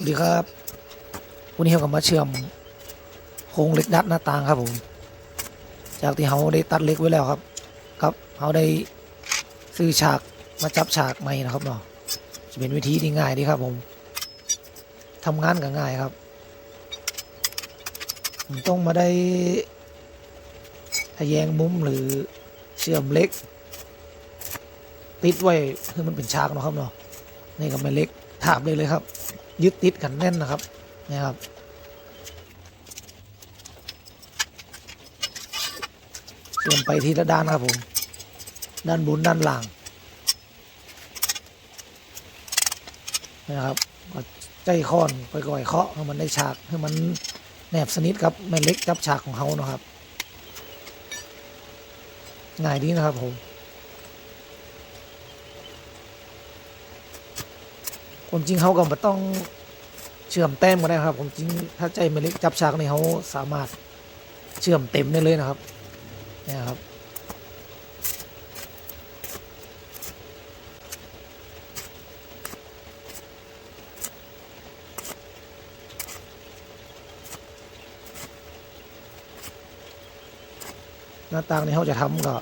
สวัสดีครับ วันนี้เราก็มาเชื่อมโครงเหล็กดัดหน้าต่างครับผม จากที่เขาได้ตัดเหล็กไว้แล้วครับ ครับเขาได้ซื้อฉากมาจับฉากใหม่นะครับเนาะจะเป็นวิธีที่ง่ายดีครับผมทำงานก็ง่ายครับผมต้องมาได้ทะแยงมุมหรือเชื่อมเหล็ก ติดไว้คือมันเป็นฉากนะครับเนาะนี่ก็ไม่เล็กถาบเลยเลยครับ ยึดติดกันแน่นนะครับนี่ครับเชื่อมไปทีละด้านครับผม ด้านบนด้านล่างนะครับก็ใจค้อนไปก่อยเคาะให้มันได้ฉากให้มันแนบสนิทกับแม่เล็กจับฉากของเขานะครับง่ายดีนะครับผม ผมจริงเขาก็บ่ต้องเชื่อมแต้มก็ได้ครับ ผมจริงถ้าใจแม่เล็กจับฉากนี่เขาสามารถเชื่อมเต็มได้เลยนะครับเนี่ยครับหน้าต่างนี่เขาจะทำก็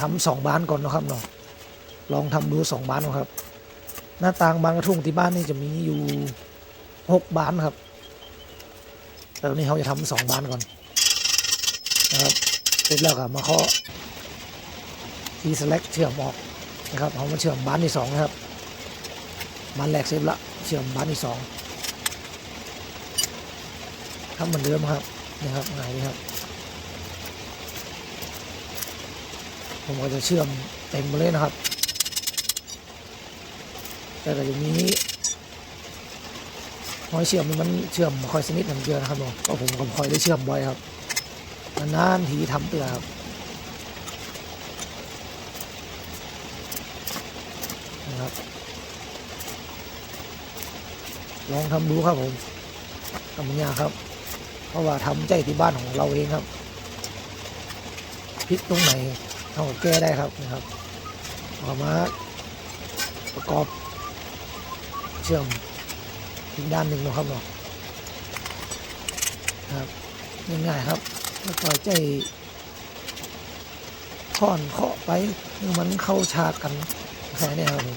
ทำสองบานก่อนนะครับเนาะลองทำดูสองบานก่อนครับ หน้าต่างบานกระทุ่งที่บ้านนี่จะมีอยู่หกบานครับ แต่ตอนนี้เขาจะทำสองบานก่อนนะครับเสร็จแล้วก็มาเคาะทีสแลกเชื่อมออกนะครับเขามาเชื่อมบานที่สองนะครับบานแรกเสร็จละเชื่อมบานที่สองทำเหมือนเดิมครับนี่ครับง่ายดีครับ ผมก็จะเชื่อมเต็มไปเลยนะครับ แต่ก็จะมีห้อยเชื่อมมันเชื่อมค่อยสนิทหนึ่งเดียวนะครับผมก็ผมก็ค่อยได้เชื่อมบ่อยครับนานๆทีทำเตือครับนะครับ ลองทำดูครับผมทำยากครับ เพราะว่าทำใจที่บ้านของเราเองครับพิษตรงไหนเอาแก้ได้ครับนะครับเอามาประกอบ เชื่อมอีกด้านหนึ่งเนาะครับเนาะครับง่ายๆครับแล้วก็ใจค่อนเคาะไปมันเข้าฉากกันแค่นี้ครับผม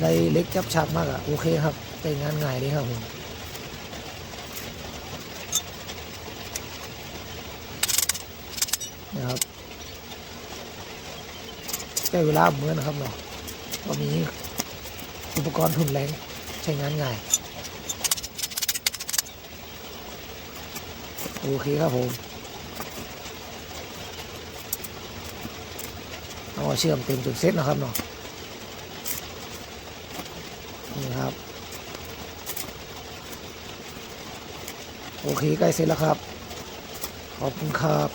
ได้เล็กจับฉากมากอะโอเคครับได้งานง่ายเลยครับผม นะครับใช้เวลาเหมือนนะครับเนาะก็มีอุปกรณ์ทุนแรงใช้งานง่าย โอเคครับผมเอาเชื่อมเต็มจนเสร็จนะครับเนาะนี่ครับ โอเคใกล้เสร็จแล้วครับ ขอบคุณครับ